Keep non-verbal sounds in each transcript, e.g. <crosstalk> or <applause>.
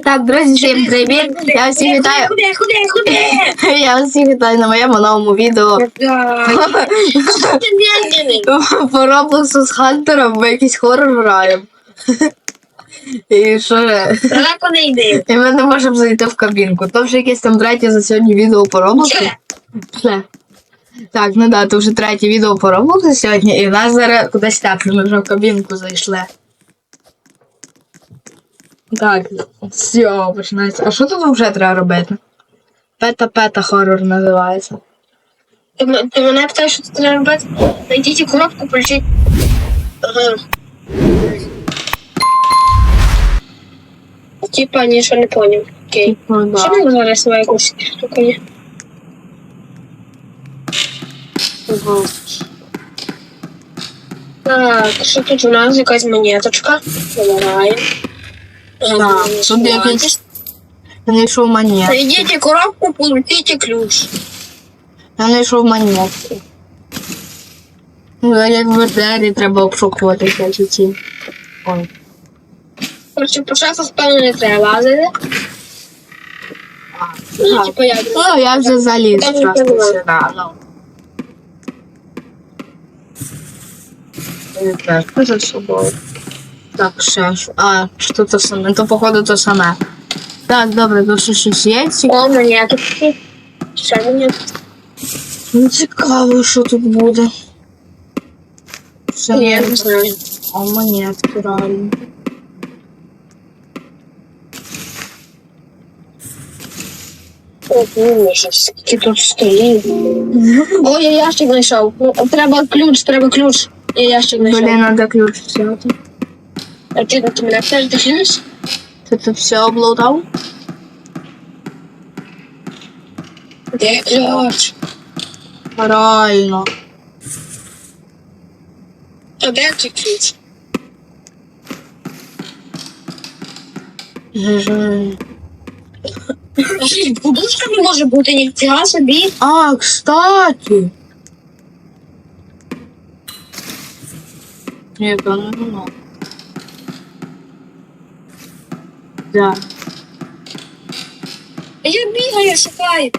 Так, друзі, всім привіт! Я всіх вітаю. <laughs> Я вас всіх вітаю на моєму новому відео <laughs> по Роблоксу з Хантером. Ми якийсь хорор граємо. <laughs> І що? Далеко не йди. І ми не можемо зайти в кабінку. То вже якесь там третє за сьогодні відео по Роблоксу. Так, ну да, то вже третє відео по Роблоксу сьогодні, і в нас зараз кудись тепло, ми вже в кабінку зайшли. Так, все, починається. А що тут вже треба робити? Пета-пета хорор називається. Ти, м- ти мене питаєш, що ти треба робити? Найдіть коробку. Ага. Типа, нічого не поняв. Окей. Ну, Що да. зараз на якусь штуку є? Так, що тут у нас якась монеточка? Вибираємо. Так, тут якийсь Я знайшов монет. Найдіть коробку, получите ключ. Я знайшов монетки. Ну, як в РДРі треба обшукувати ці. Ой. Короче, по шафах, певно, не треба лазити. Ну, типа, як. Ну, я вже заліз Там просто нічого сюди. Ну. Я за собою. Так, ще. А, що то саме? То походу то саме. Так, добре, то ще щось є. Ці- О, монетки. Ще монетки. Ну, цікаво, що тут буде. Ще Я не знаю. А монетки реально. Скільки тут стоїть. О, я ящик знайшов. Ну, треба ключ, треба ключ. Я ящик знайшов. Блін, треба ключ взяти. А ти мене теж де ключ? Ти тут все облутав? Де ключ? Реально. А де ти ключ? Подушка не може бути, ніфіга собі. А, кстати. Ні, то не воно. Да. Я бігаю, шукаю.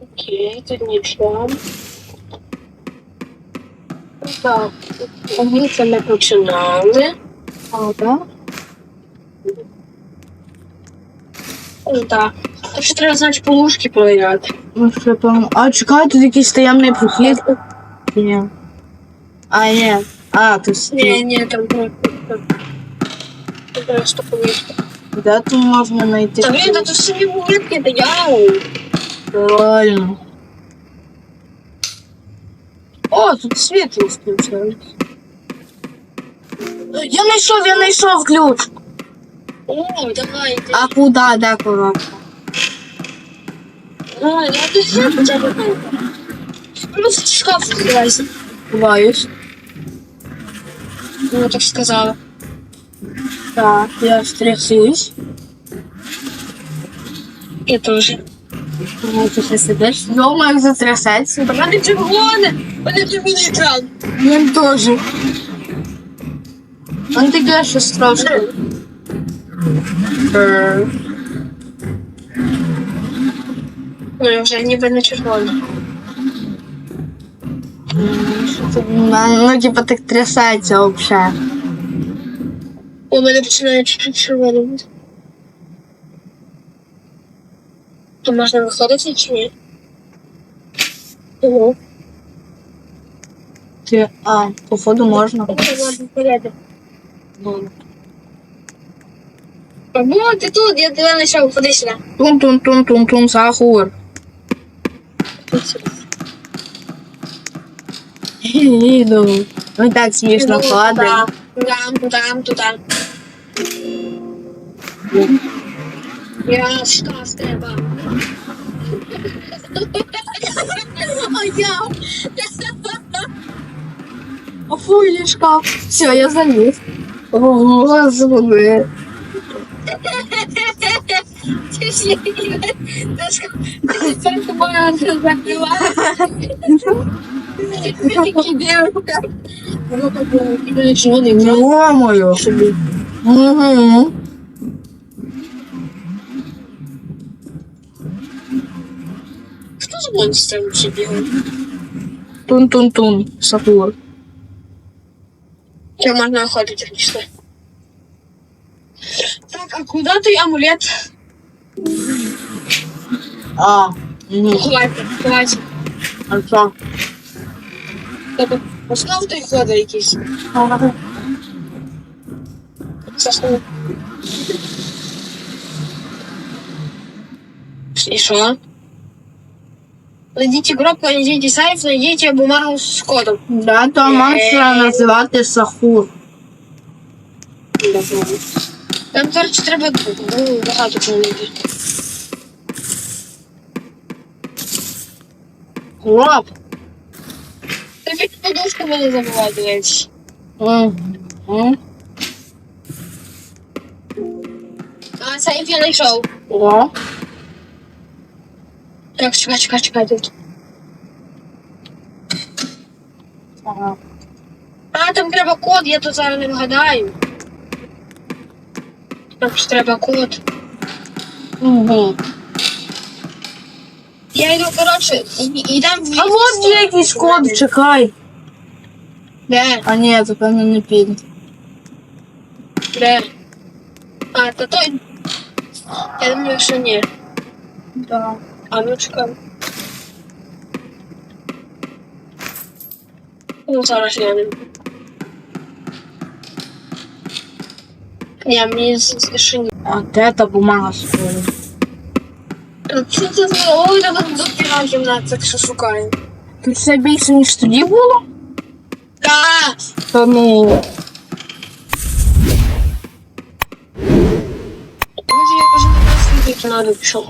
Окей, тут нічого. Так, ми це ми починали. А, да? Ну, Так. То що треба, значить, полушки провіряти. Ну, що там. А, чекай, тут якийсь таємний прохід. Ні. А, ні. А, тут Ні, стіл. ні, там там- там- там просто повірте. Де тут можна знайти? Та блін, та тут самі вулики, та я. Реально. О, тут світло включають. Я знайшов, я знайшов ключ. О, давай. ти. А куди, де коробка? О, я тут ще хоча б. Плюс шкаф відкривайся. Ховаюсь. Ну, так сказала. Так, я стрясусь. Я теж. Ну, ти ще сидиш. Дома як затрясеться. Та мене червоне! Мене червоний екран. Він теж. Он таке щось трошки. Е, Ну, я вже ніби не червоний. Ну, типа так трясеться взагалі. У мене починає чуть-чуть червоно бути. То можна виходити чи ні? Ого. Ти, а, походу можна. Або ти тут, я тебе знайшов, ходи сюди. Тун-тун-тун-тун-тун, сахур. Тут сюди. Іду. Ну так смішно Ну, падає. Тудам, тудам, тудам. Я шкаф треба. А шкаф. Все, я заліз. О, Господи. Ти ж я Ти ж це тобою закриває. Ти такий дивишся. Воно так було, що вони вже Йо-моє. собі. Угу. Хто за монстром ще бігає? Тун-тун-тун. Сатур. Тебе можна охотити пішли. Так, а куди той амулет? А. Угу. Ховайте, ховайте. А що? Тобто, основ той хода якийсь. Сашко. И что? Найдите гробку, найдите сейф, найдите бумагу с кодом. Да, то монстра називати Сахур. Там, короче, треба багато чого знайти. Гроб. Під подушку не забувай. Угу. А, сейф я знайшов. О. Так, чекай, чекай, чекай тут. Ага. А, там треба код, я тут зараз не вгадаю. Там ж треба код. Угу. Я йду, коротше, і- йдем в А от є якийсь код, чекай. Де? А ні, це певно не піде. Де? А, то той. Я думаю, що ні. Да. А ну чекай. Ну, зараз глянемо. Ні, мені здається, що ні. А де та бумага з Кодом? Це це за ой, там допіра кімната, так що шукаю. Тут все більше, ніж тоді було? Так! Та ну. Може, я вже не знаю, скільки надо пішов.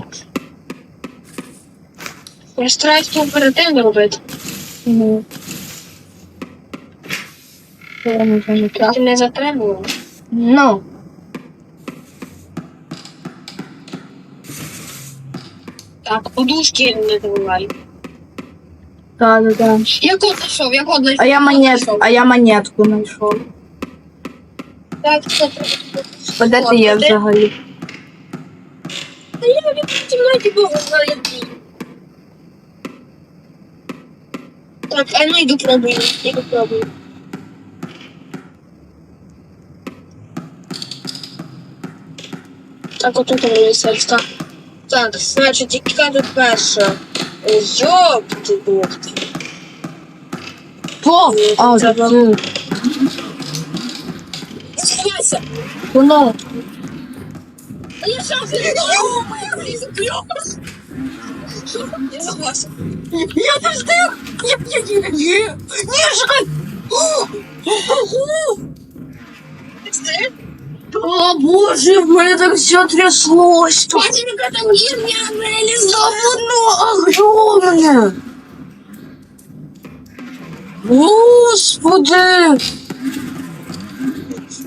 Я стараюсь то оперативно робити. Угу. Я не. Ти не затримував. Ну. Так, подушки не забувай. Так, да, да. Я код знайшов, я код знайшов. А я код монет, а я монетку знайшов. Так, це А де ти є взагалі? Та я від кімнаті був знайти. Так, а ну йду пробую, йду пробую. Так, отут у мене сельська. Так, значить, яка тут перша? Йоп, ти бог ти. А, ти. Зігнайся! Воно. А я не я кльос! Я согласен. Я не встиг! Ні, ні, ні, ні. Ні, чекай! Ти встиг? О, боже, в мене так все тряслось. яка там Та реалізована. воно огромне. Господи!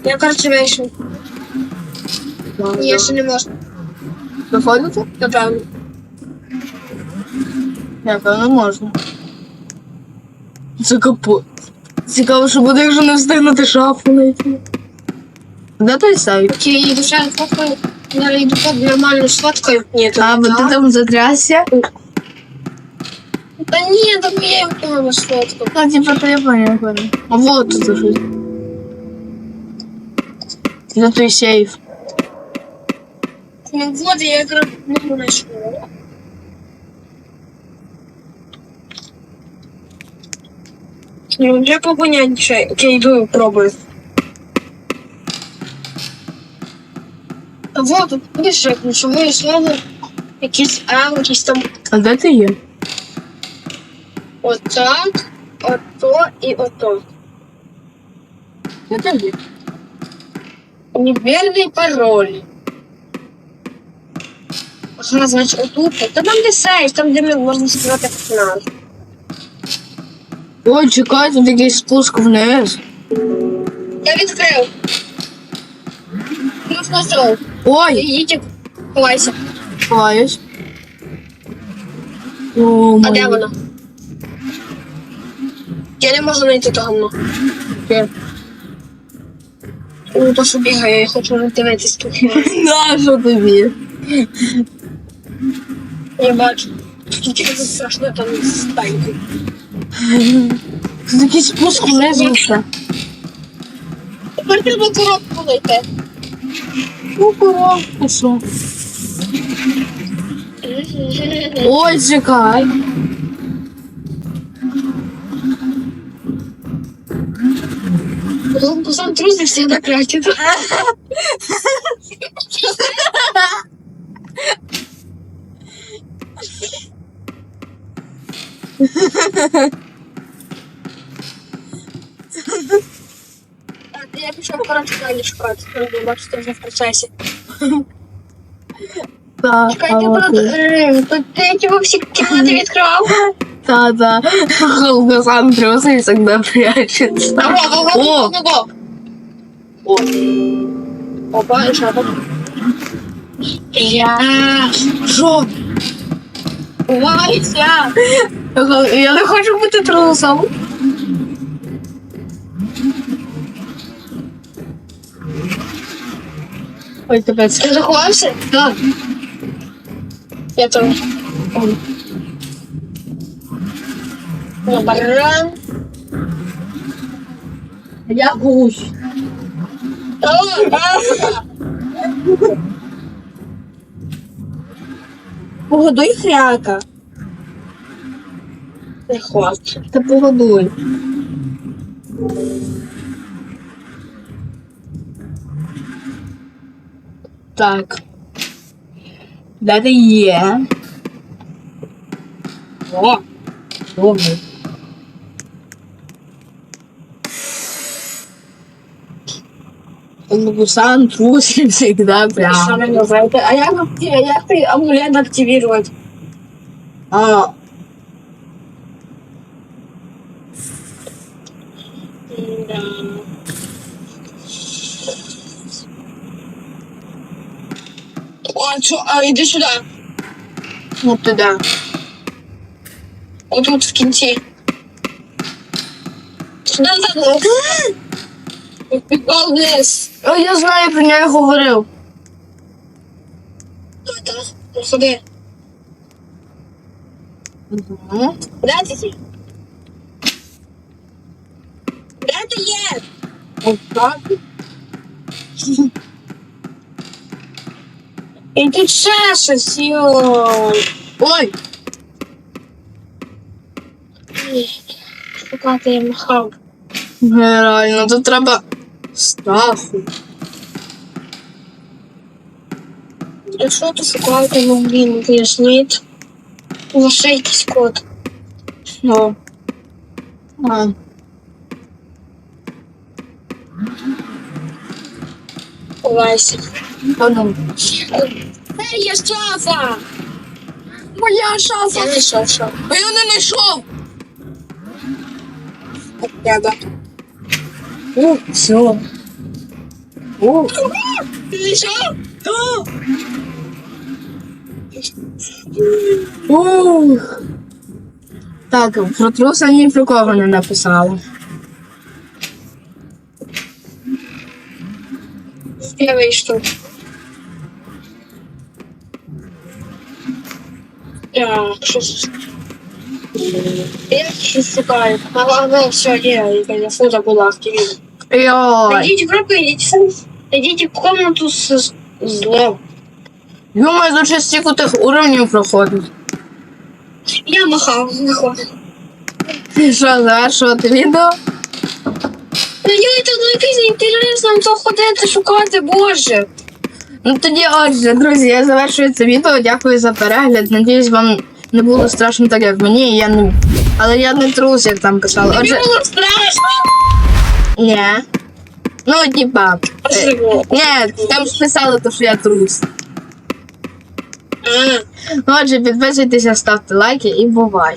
Я, короче, вийшов. Я ще не можу. Заходите? Напевно. Напевно, можна. Це капот. Цікаво, що буде, якщо не встигнути шафу знайти. Де той сайт? Йду ще фоткою. Я йду так нормально сфоткаю. Ні, то А, ти так. там затрясся? Та ні, так я його погано сфоткав. А, типа, то я понял, понял. А вот тут уже. Де той сейф? Ну вот, я якраз не знайшов. Ну, вже попонятніше. Окей, йду пробую. А вот, тут пише ключове слово. Якісь L, якісь там А де ти є? отак, ото і ото. Де ти є? Невірний пароль. Ага, значить, отут. Та там де сейф, там де ми можна сказати фінал. Ой, чекай, тут якийсь спуск вниз. Я відкрив. Плюс знайшов. Ой, Їдьте. Ховайся. Ховаюсь. О, А мої. де вона? Я не можу знайти то гамно. Де? Ну, то, що бігає, я хочу дивитись тут. <laughs> На, що тобі? Я бачу. Тільки це страшно там стайки. Це такий спуск внизу. Тепер треба коробку знайти. Ну, коробку, що? Ой, чекай. Ну, сам друзі всегда <laughs> краще. Так, Я пішов далі шукати. Я бачу, вже в процесі. Та, <laughs> Чекай, та, ти ті всі кімнати відкривав? Та. Голка сам трусий завжди прячеться. Ого, ого, ого, ого. О. Опа, і шапок. Я. Що? Ховайся. Я не хочу бути трусом. Ой, капець. Ти заховався? Так. Я там. Ну, баран. Я гусь. Погодуй хряка. Не хватить. Та погодуй. Так. Ти є? О! Добре. Ну, сам трусик <laughs> всегда прям. А акти- а ти амулет активувати? А, О, чо, а іди сюди. ну туди. Отут в кінці. Сюди назад. Підпав вниз. О, я знаю, про нього говорив. Так, так. Ну, Ходи. Угу. Де ти є? Де ти є? Ось так. <laughs> І тут ще щось, йой. Ой, Шукати я махав. реально, тут треба страху. Якщо то шукати, ну блін, поясніть. Лише якийсь код. Ну. А. Ховайся. Потім. Це є шафа! Моя шафа! Я не йшов, що. А я не знайшов. Треба. О, все. О, Ти не йшов? ух. Так, про труса ні про кого не написала. Я вийшов. Так, щось. Я щось шукаю. А вона все є, яка фото була активна. Йой. Идите в группу, идите Идите в комнату с с злом. Думаю, тут ще стільки тих уровнів проходить. Я махал, нахуй. Що, завершувати відео? Ну я це ну якийсь інтересно то ходити, шукати, боже. Ну тоді, отже, друзі, я завершую це відео. Дякую за перегляд. Надіюсь, вам не було страшно так, як мені. Я не... Але я не трус, як там писали. Мені Отже, було страшно. ні. Ну, типа. Ні, там ж писали, то, що я трус. Ну, отже, підписуйтеся, ставте лайки і бувай.